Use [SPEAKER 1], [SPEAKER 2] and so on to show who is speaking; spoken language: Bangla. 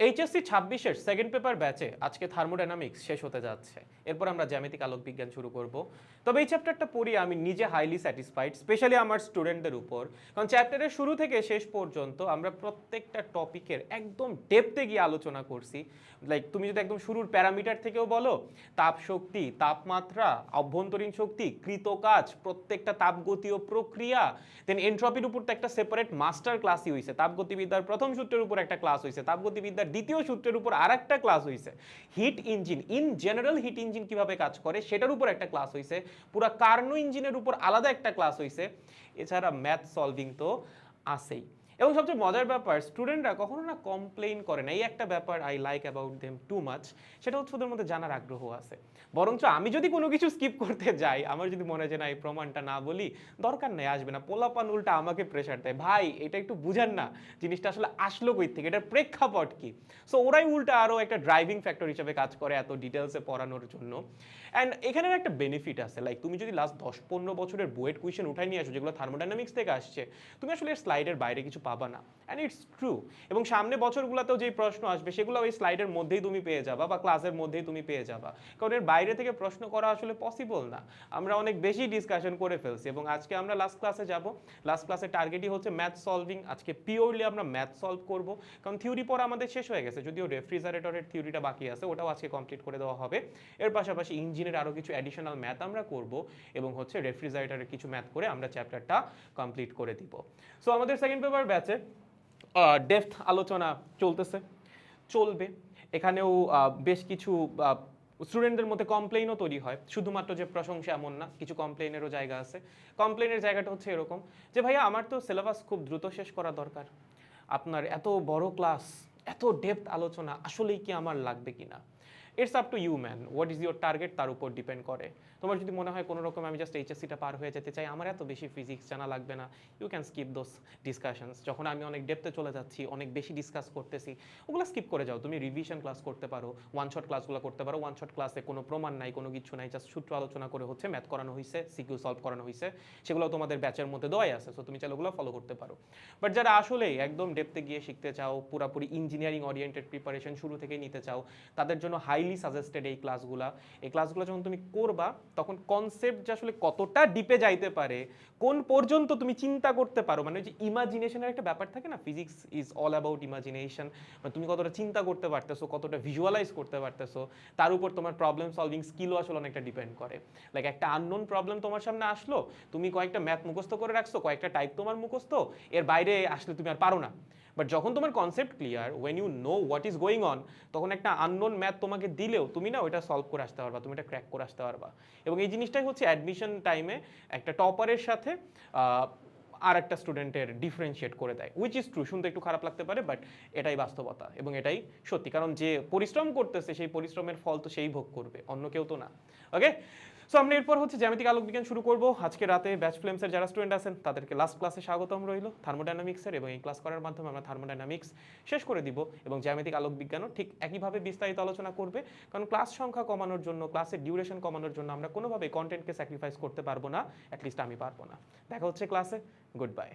[SPEAKER 1] এইচএসসি ছাব্বিশের সেকেন্ড পেপার ব্যাচে আজকে থার্মোডাইনামিক্স শেষ হতে যাচ্ছে। এরপর আমরা জ্যামিতিক আলোক বিজ্ঞান শুরু করব। তবে এই চ্যাপ্টারটা পড়ি আমি নিজে হাইলি স্যাটিসফাইড স্পেশালি আমার স্টুডেন্টদের উপর। কারণ চ্যাপ্টারের শুরু থেকে শেষ পর্যন্ত আমরা প্রত্যেকটা টপিকের একদম ডেপতে গিয়ে আলোচনা করছি। লাইক তুমি যদি একদম শুরুর প্যারামিটার থেকেও বলো, তাপ শক্তি, তাপমাত্রা, অভ্যন্তরীণ শক্তি কৃতকাজ প্রত্যেকটা তাপগতীয় প্রক্রিয়া দেন এন্ট্রপির উপর তো একটা সেপারেট মাস্টার ক্লাসই হয়েছে তাপগতিবিদ্যার প্রথম সূত্রের উপর একটা ক্লাস হয়েছে তাপগতিবিদ্যার দ্বিতীয় সূত্রের উপর আর একটা ক্লাস হয়েছে heat engine in general heat engine কীভাবে কাজ করে সেটার উপর একটা ক্লাস হয়েছে পুরো কার্নো ইঞ্জিনের উপর আলাদা একটা ক্লাস হয়েছে এছাড়া ম্যাথ সলভিং তো আছেই। এবং সবচেয়ে মজার ব্যাপার স্টুডেন্টরা কখনো না কমপ্লেইন করে না। এই একটা ব্যাপার I like about them too much সেটা হচ্ছে ওদের মধ্যে জানার আগ্রহ আছে। বরঞ্চ আমি যদি কোনো কিছু স্কিপ করতে যাই, আমার যদি মনে হয় যে না, এই প্রমাণটা না বলি, দরকার নেই, আসবে না। পোলাপান উল্টা আমাকে প্রেশার দেয়। ভাই, এটা একটু বুঝেন না, জিনিসটা আসলে আসলো কই থেকে? এটার প্রেক্ষাপট কি? সো ওরাই উল্টা আরও একটা ড্রাইভিং ফ্যাক্টর হিসেবে কাজ করে এত ডিটেলসে পড়ানোর জন্য। অ্যান্ড এখানের একটা বেনিফিট আছে। লাইক তুমি যদি লাস্ট দশ পনেরো বছরের বুয়েট কুয়েশন উঠাই নিয়ে আসো, যেগুলো থার্মোডাইনামিক্স থেকে আসছে, তুমি আসলে স্লাইডের বাইরে কিছু পাবা না। অ্যান্ড ইটস ট্রু এবং সামনে বছরগুলোতেও যেই প্রশ্ন আসবে, সেগুলো ওই স্লাইডের মধ্যেই তুমি পেয়ে যাবা বা ক্লাসের মধ্যেই তুমি পেয়ে যাবা। কারণ এর বাইরে থেকে প্রশ্ন করা আসলে পসিবল না। আমরা অনেক বেশি ডিসকাশন করে ফেলছি এবং আজকে আমরা লাস্ট ক্লাসে যাব। লাস্ট ক্লাসের টার্গেটই হচ্ছে ম্যাথ সলভিং আজকে পিওরলি আমরা ম্যাথ সলভ করব। কারণ থিওরি পড়া আমাদের শেষ হয়ে গেছে। যদিও রেফ্রিজারেটরের থিওরিটা বাকি আছে, ওটাও আজকে কমপ্লিট করে দেওয়া হবে। এর পাশাপাশি ইঞ্জিনের আরও কিছু অ্যাডিশনাল ম্যাথ আমরা করব এবং হচ্ছে রেফ্রিজারেটরের কিছু ম্যাথ করে আমরা চ্যাপ্টারটা কমপ্লিট করে দিব। সো আমাদের সেকেন্ড পেপার ব্যাচে ডেফথ আলোচনা চলতেছে, চলবে। এখানেও বেশ কিছু স্টুডেন্টদের মধ্যে কমপ্লেইনও তৈরি হয়। শুধুমাত্র যে প্রশংসা এমন না, কিছু কমপ্লেইনেরও জায়গা আছে। কমপ্লেইনের জায়গাটা হচ্ছে এরকম যে, ভাইয়া, আমার তো সিলেবাস খুব দ্রুত শেষ করা দরকার। আপনার এত বড় ক্লাস এত ডেপথ আলোচনা আসলেই কি আমার লাগবে কিনা? It's up to you man what is your target তার উপর ডিপেন্ড করে। তোমার যদি মনে হয় কোনো রকম আমি জাস্ট এইচএসসিটা পার হয়ে যেতে চাই, আমার এত বেশি ফিজিক্স জানা লাগবে না। You can skip those discussions যখন আমি অনেক ডেপতে চলে যাচ্ছি, অনেক বেশি ডিসকাস করতেছি, ওগুলো স্কিপ করে যাও। তুমি রিভিশন ক্লাস করতে পারো ওয়ান শট ক্লাসগুলো করতে পারো। ওয়ান শট ক্লাসে কোনো প্রমাণ নাই, কোনো কিছু নাই। জাস্ট সূত্র আলোচনা করে হচ্ছে ম্যাথ করানো হয়েছে সিকিউ সলভ করানো হয়েছে সেগুলো তোমাদের ব্যাচের মধ্যে দেওয়াই আছে। সো তুমি চাইলে ওগুলো ফলো করতে পারো। বাট যারা আসলেই একদম ডেপতে গিয়ে শিখতে চাও, পুরাপুরি ইঞ্জিনিয়ারিং ওরিয়েন্টেড প্রিপারেশন শুরু থেকেই নিতে চাও, তাদের জন্য হাইলি সাজেস্টেড এই ক্লাসগুলা এই ক্লাসগুলো যখন তুমি করবা, তখন কনসেপ্ট যে আসলে কতটা ডিপে যাইতে পারে, কোন পর্যন্ত তুমি চিন্তা করতে পারো মানে যে ইমাজিনেশনের একটা ব্যাপার থাকে না physics is all about imagination মানে তুমি কতটা চিন্তা করতে পারতেছো, কতটা ভিজুয়ালাইজ করতে পারতেছো, তার উপর তোমার প্রবলেম সলভিং স্কিলও আসলে অনেকটা ডিপেন্ড করে। লাইক একটা আননোন প্রবলেম তোমার সামনে আসলো, তুমি কয়েকটা ম্যাথ মুখস্থ করে রাখছো, কয়েকটা টাইপ তোমার মুখস্থ, এর বাইরে আসলে তুমি আর পারো না। বাট যখন তোমার concept clear when you know what is going on তখন একটা আননোন ম্যাথ তোমাকে দিলেও তুমি না ওইটা সলভ করে আসতে পারবা, তুমি এটা ক্র্যাক করে আসতে পারবা। এবং এই জিনিসটাই হচ্ছে অ্যাডমিশন টাইমে একটা টপারের সাথে আর একটা স্টুডেন্টের ডিফারেন্সিয়েট করে দেয়। উইচ ইজ ট্রু শুনতে একটু খারাপ লাগতে পারে বাট এটাই বাস্তবতা এবং এটাই সত্যি। কারণ যে পরিশ্রম করতেছে, সেই পরিশ্রমের ফল তো সেই ভোগ করবে, অন্য কেউ তো না। ওকে সো আমরা এরপর হচ্ছে জ্যামিতিক আলোক বিজ্ঞান শুরু করব। আজকে রাতে ব্যাচ ফ্লেমসের যারা স্টুডেন্ট আছেন, তাদেরকে লাস্ট ক্লাসে স্বাগতম রইল। থার্মোডাইনামিক্সের এবং এই ক্লাস করার মাধ্যমে আমরা থার্মোডাইনামিক্স শেষ করে দিব এবং জ্যামিতিক আলোক বিজ্ঞানও ঠিক একইভাবে বিস্তারিত আলোচনা করবে। কারণ ক্লাস সংখ্যা কমানোর জন্য ক্লাসের ডিউরেশন কমানোর জন্য আমরা কোনোভাবে কন্টেন্টকে স্যাক্রিফাইস করতে পারব না অ্যাটলিস্ট আমি পারব না। দেখা হচ্ছে ক্লাসে গুড বাই